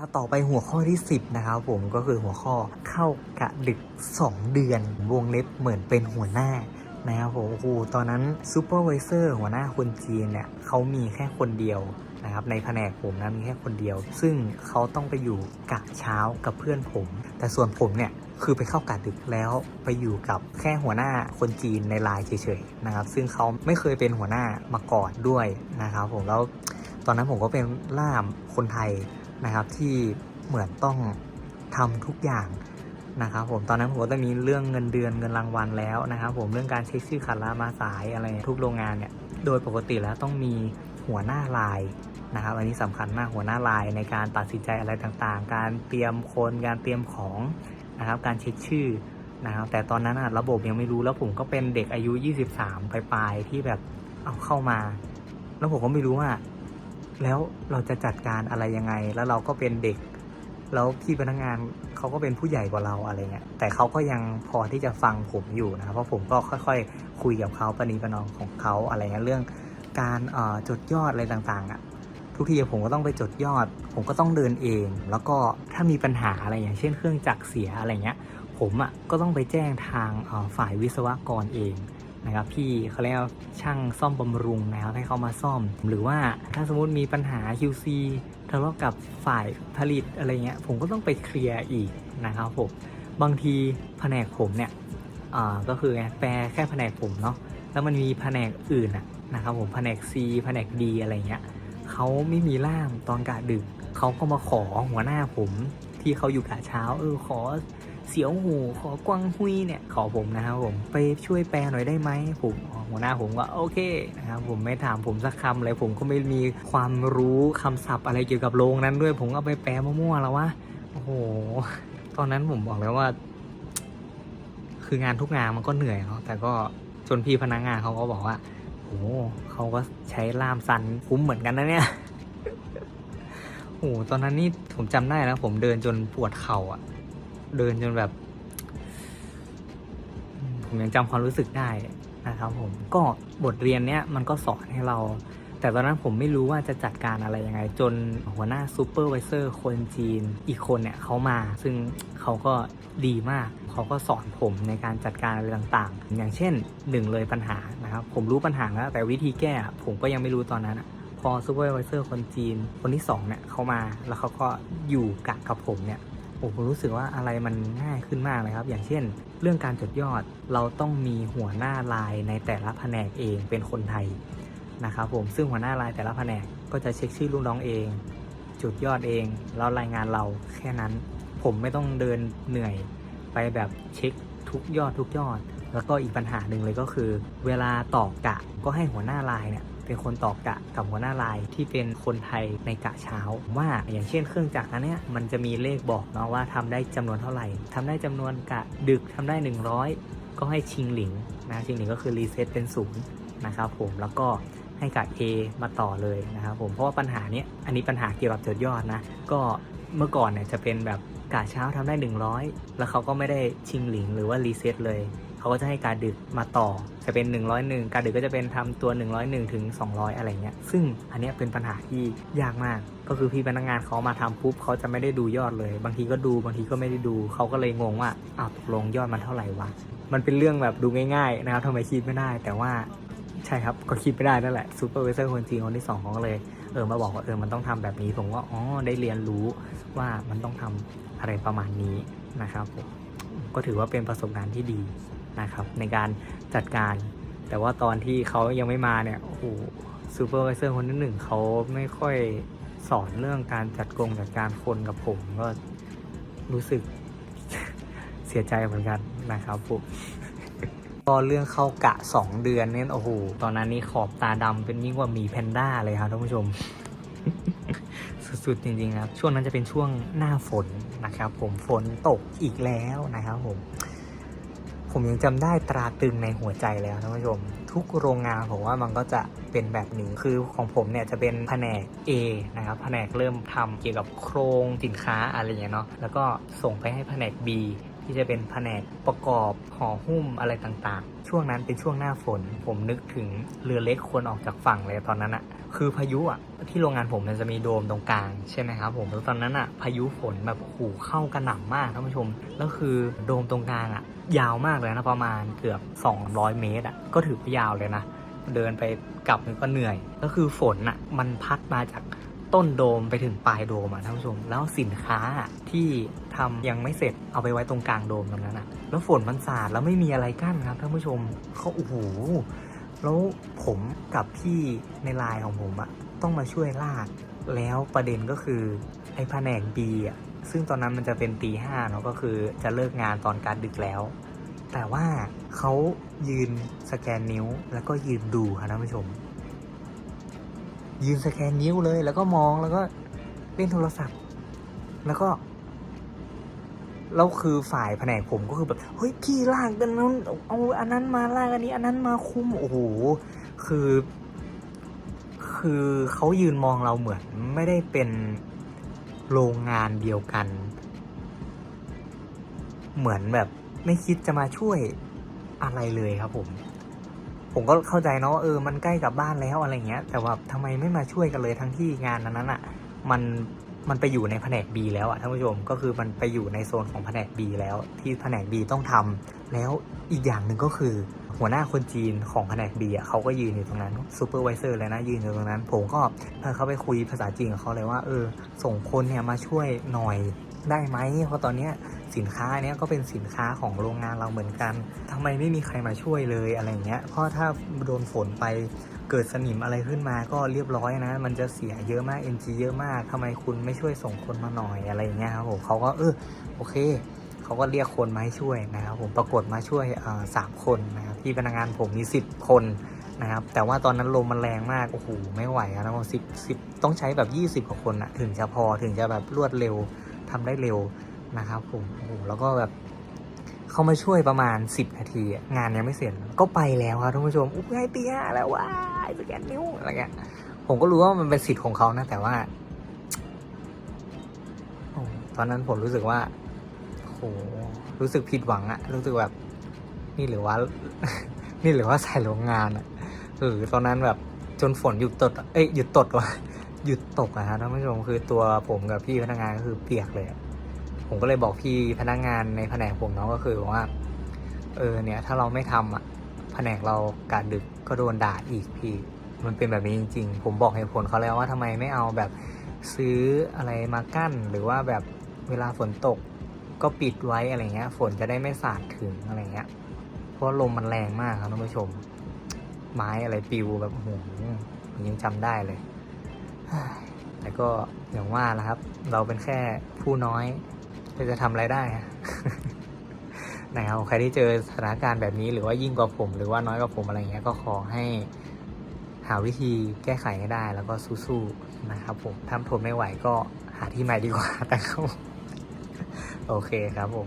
ครับต่อไปหัวข้อที่ 10 นะครับผมก็คือหัวข้อเข้ากะดึก 2 เดือน วงเล็บเหมือนเป็นหัวหน้านะครับผมโอ้โหตอนนั้นซูเปอร์วิเซอร์หัวหน้าคนจีนเนี่ยเขามีแค่คนเดียวนะครับในแผนกผมนะมีแค่คนเดียว ซึ่งเขาต้องไปอยู่กะเช้ากับเพื่อนผม แต่ส่วนผมเนี่ยคือไปเข้ากะดึกแล้วไปอยู่กับแค่หัวหน้าคนจีนในไลน์เฉยๆนะครับซึ่งเขาไม่เคยเป็นหัวหน้ามาก่อนด้วยนะครับผมแล้วตอนนั้นผมก็เป็นล่ามคนไทย นะครับที่เหมือนต้องทำทุกอย่างนะครับผมตอนนั้นผมก็จะมีเรื่องเงินเดือนเงินรางวัลแล้วนะครับผมเรื่องการเช็คชื่อขันลามาสายอะไรทุกโรงงานเนี่ยโดยปกติแล้วต้องมีหัวหน้าลายนะครับอันนี้สำคัญมากหัวหน้าลายในการตัดสินใจอะไรต่างๆ การเตรียมคนการเตรียมของนะครับการเช็คชื่อนะครับแต่ตอนนั้นระบบยังไม่รู้แล้วผมก็เป็นเด็กอายุ 23 ปลายๆที่แบบเอาเข้ามา แล้วผมก็ไม่รู้ว่า แล้วเราจะจัดการอะไรยังไง แล้วเราก็เป็นเด็ก แล้วพี่พนักงานเขาก็เป็นผู้ใหญ่กว่าเราอะไรเงี้ย แต่เขาก็ยังพอที่จะฟังผมอยู่นะครับเพราะผมก็ค่อยๆ คุยกับเขาปณีประนอมของเขาอะไรเงี้ยเรื่องการจดยอดอะไรต่างๆอะ่ะทุกทีผมก็ต้องไปจดยอด ผมก็ต้องเดินเอง แล้วก็ถ้ามีปัญหาอะไรอย่างเช่นเครื่องจักรเสียอะไรเงี้ย ผมอะ่ะก็ต้องไปแจ้งทางฝ่ายวิศวกรเอง นะครับพี่เขาเรียกว่าช่างซ่อมบำรุงนะครับให้เขามาซ่อม หรือว่าถ้าสมมติมีปัญหา QC ทะเลาะกับฝ่ายผลิตอะไรเงี้ยผมก็ต้องไปเคลียร์อีกนะครับผมบางทีแผนกผมเนี่ยอ่าก็คือแปลแค่แผนกผมเนาะแล้วมันมีแผนกอื่นอะนะครับผมแผนก C แผนก D อะไรเงี้ยเขาไม่มีล่ามตอนกะดึกเขาก็มาขอหัวหน้าผมที่เขาอยู่กะเช้าเออขอ เสียวหูขอกวางหุยเนี่ยขอผมนะครับผมไปช่วยแปลหน่อยได้ไหมผมหัวหน้าผมก็โอเคนะครับผมไม่ถามผมสักคำเลยผมก็ไม่มีความรู้คำศัพท์อะไรเกี่ยวกับโรงนั้นด้วย ผมก็ไปแปลมั่วๆแล้ววะโอ้โหตอนนั้นผมบอกแล้วว่า คืองานทุกงานมันก็เหนื่อยเนาะแต่ก็จนพี่พนักงานเขาก็บอกว่าโอ้โหเขาก็ใช้ล่ามซันคุ้มเหมือนกันนะเนี่ยโอ้โหตอนนั้นนี่ผมจำได้แล้วผมเดินจนปวดเข่าอะ เดินจนแบบ ผมยังจำความรู้สึกได้นะครับผมก็บทเรียนเนี้ยมันก็สอนให้เรา แต่ตอนนั้นผมไม่รู้ว่าจะจัดการอะไรยังไง จนหัวหน้าซูเปอร์วิเซอร์คนจีนอีกคนเนี่ยเขามา ซึ่งเขาก็ดีมาก เขาก็สอนผมในการจัดการอะไรต่างๆ อย่างเช่นหนึ่งเลยปัญหานะครับ ผมรู้ปัญหาแล้ว แต่วิธีแก้ผมก็ยังไม่รู้ตอนนั้น พอซูเปอร์วิเซอร์คนจีนคนที่สองเนี่ยเขามาแล้วเขาก็อยู่กะกับผมเนี่ย ผมรู้สึกว่าอะไรมันง่ายขึ้นมากเลยครับ อย่างเช่น เรื่องการจดยอดเราต้องมีหัวหน้าลายในแต่ละแผนกเองเป็นคนไทยนะครับผมซึ่งหัวหน้าลายแต่ละแผนกก็จะเช็คชื่อลูกน้องเอง จุดยอดเองแล้วรายงานเราแค่นั้น ผมไม่ต้องเดินเหนื่อยไปแบบเช็คทุกยอดทุกยอด แล้วก็อีกปัญหาหนึ่งเลยก็คือ เวลาตอกกะก็ให้หัวหน้าลายเนี่ย เป็นคนตอกกะกับหัวหน้าลายที่เป็นคนไทยในกะเช้า ว่าอย่างเช่นเครื่องจักรอันเนี้ยมันจะมีเลขบอกเนาะว่าทำได้จำนวนเท่าไหร่ทำได้จำนวนกะดึกทำได้ 100 ก็ให้ชิงหลิงนะชิงหลิงก็คือรีเซ็ตเป็นศูนย์นะครับผมแล้วก็ให้กะ A มาต่อเลยนะครับผมเพราะว่าปัญหาเนี้ยอันนี้ปัญหาเกี่ยวกับจดยอดนะก็เมื่อก่อนเนี่ยจะเป็นแบบกะเช้าทำได้ 100 แล้วเขาก็ไม่ได้ชิงหลิงหรือว่ารีเซ็ตเลย เขาก็จะให้การดึกมาต่อจะเป็น 101 การดึกก็จะเป็นทำตัว 101 ถึง 200 อะไรเงี้ยซึ่งอันนี้เป็นปัญหาที่ยากมาก ก็คือพี่พนักงานเขามาทำปุ๊บเขาจะไม่ได้ดูยอดเลย บางทีก็ดูบางทีก็ไม่ได้ดูเขาก็เลยงงว่าอ้าวตกลงยอดมันเท่าไหร่วะมันเป็นเรื่องแบบดูง่ายๆนะครับทำไมคิดไม่ได้ แต่ว่าใช่ครับก็คิดไม่ได้นั่นแหละซูเปอร์วิเซอร์คนจีนคนที่สองเขาเลยเออมาบอกว่าเออมันต้องทำแบบนี้ผมก็อ๋อได้เรียนรู้ว่ามันต้องทำอะไรประมาณนี้นะครับผมก็ถือว่าเป็นประสบการณ์ที่ดี นะครับในการจัดการ แต่ว่าตอนที่เขายังไม่มาเนี่ยโอ้โหซูเปอร์วิเซอร์คนที่หนึ่งเขาไม่ค่อยสอนเรื่องการจัดกรงจัดการคนกับผมก็รู้สึกเสียใจเหมือนกันนะครับผมก็เรื่องเข้ากะ 2 เดือนเนี่ยโอ้โหตอนนั้นนี่ขอบตาดำเป็นยิ่งกว่าหมีแพนด้าเลยครับท่านผู้ชม สุดๆจริงๆครับ ช่วงนั้นจะเป็นช่วงหน้าฝนนะครับ ผมฝนตกอีกแล้วนะครับผม ผมยังจำได้ตราตึงในหัวใจแล้วท่านผู้ชม ทุกโรงงานผมว่ามันก็จะเป็นแบบนี้คือของผมเนี่ยจะเป็นแผนก A นะครับแผนกเริ่มทำเกี่ยวกับโครงสินค้าอะไรอย่างเงี้ยเนาะแล้วก็ส่งไปให้แผนก B ที่จะเป็นแผนกประกอบห่อหุ้มอะไรต่างๆ ช่วงนั้นเป็นช่วงหน้าฝน ผมนึกถึงเรือเล็กควรออกจากฝั่งเลยตอนนั้นอะคือพายุอะที่โรงงานผมมันจะมีโดมตรงกลางใช่ไหมครับผมแล้วตอนนั้นอะพายุฝนแบบโอ้โหเข้ากระหน่ำมากท่านผู้ชมแล้วคือโดมตรงกลางอะยาวมากเลยนะประมาณเกือบ 200 เมตรอะก็ถือว่ายาวเลยนะเดินไปกลับมันก็เหนื่อยแล้วคือฝนอะมันพัดมาจากต้นโดมไปถึงปลายโดมอะท่านผู้ชมแล้วสินค้าที่ ทำยังไม่เสร็จเอาไปไว้ตรงกลางโดมตรงนั้นอะแล้วฝนมันสาดแล้วไม่มีอะไรกั้นครับท่านผู้ชมเขาโอ้โหแล้วผมกับพี่ในไลน์ของผมอะต้องมาช่วยลากแล้วประเด็นก็คือไอ้แผนกบีอะซึ่งตอนนั้นมันจะเป็นตีห้าเนาะก็คือจะเลิกงานตอนการดึกแล้ว แต่ว่าเขายืนสแกนนิ้วแล้วก็ยืนดูครับท่านผู้ชม ยืนสแกนนิ้วเลยแล้วก็มองแล้วก็เล่นโทรศัพท์ แล้วก็ แล้วคือฝ่ายแผนกผมก็คือแบบเฮ้ยพี่ลากกันนั้นเอาอันนั้นมาลากอันนี้ อันนั้นมาคุมโอ้โหคือ คือเขายืนมองเราเหมือนไม่ได้เป็นโรงงานเดียวกัน เหมือนแบบไม่คิดจะมาช่วยอะไรเลยครับผม ผมก็เข้าใจเนาะเออ มันใกล้กับบ้านแล้วอะไรเงี้ย แต่ว่าทำไมไม่มาช่วยกันเลยทั้งที่งานนั้นๆอะ มัน มันไปอยู่ในแผนก B แล้วอะท่านผู้ชมก็คือมันไปอยู่ในโซนของแผนก B แล้ว ที่แผนก B ต้องทำแล้วอีกอย่างหนึ่งก็คือ หัวหน้าคนจีนของแผนก B อะเขาก็ยืนอยู่ตรงนั้นซูเปอร์วิเซอร์เลยนะยืนอยู่ตรงนั้น ผมก็เออเขาไปคุยภาษาจีนกับเขาเลยว่าเออส่งคนเนี่ยมาช่วยหน่อย ได้ไหมเพราะตอนนี้สินค้าเนี้ยก็เป็นสินค้าของโรงงานเราเหมือนกันทำไมไม่มีใครมาช่วยเลยอะไรเงี้ยเพราะถ้าโดนฝนไปเกิดสนิมอะไรขึ้นมาก็เรียบร้อยนะ มันจะเสียเยอะมาก NG เยอะมากทำไมคุณไม่ช่วยส่งคนมาหน่อยอะไรเงี้ยครับผมเขาก็เออโอเคเขาก็เรียกคนมาให้ช่วยนะครับผมปรากฏมาช่วยสามคนนะครับที่พนักงานผมมีสิบคนนะครับแต่ว่าตอนนั้นลมมันแรงมากโอ้โหไม่ไหวอะนะสิบสิบต้องใช้แบบยี่สิบกว่าคนอะถึงจะพอถึงจะแบบรวดเร็ว ทำได้เร็วนะครับผมโอ้โหแล้วก็แบบเขามาช่วยประมาณ 10 นาที งานยังไม่เสร็จก็ไปแล้วครับท่านผู้ชมอุ๊ยไงตีห้าแล้วว้าสแกนนิ้วอะไรเงี้ยผมก็รู้ว่ามันเป็นสิทธิ์ของเขานะ แต่ว่าอตอนนั้นผมรู้สึกว่าโหรู้สึกผิดหวังอะรู้สึกแบบ นี่หรือว่า นี่หรือว่าใส่โรงงานอะเออตอนนั้นแบบจนฝนหยุดตด เอ้ยหยุดตดวะ หยุดตกอะฮะท่านผู้ชมคือตัวผมกับพี่พนักงานก็คือเปียกเลย ผมก็เลยบอกพี่พนักงานในแผนกผมเนาะก็คือว่า เออเนี่ย ถ้าเราไม่ทำอะแผนกเราการดึกก็โดนด่าอีกพี่ มันเป็นแบบนี้จริง ๆ ผมบอกเหตุผลเขาแล้วว่าทำไมไม่เอาแบบซื้ออะไรมากั้น หรือว่าแบบเวลาฝนตกก็ปิดไว้อะไรเงี้ย ฝนจะได้ไม่สาดถึงอะไรเงี้ย เพราะลมมันแรงมากครับท่านผู้ชม ไม้อะไรปิวแบบโอ้โหยังจำได้เลย แต่ก็อย่างว่าแหละครับ เราเป็นแค่ผู้น้อยจะทำอะไรได้ะนะครับใครที่เจอสถานการณ์แบบนี้หรือว่ายิ่งกว่าผม หรือว่าน้อยกว่าผมอะไรเงี้ยก็ขอให้หาวิธีแก้ไขให้ได้แล้วก็สู้ๆนะครับผมถ้าทนไม่ไหวก็หาที่ใหม่ดีกว่าแต่เขาโอเคครับผม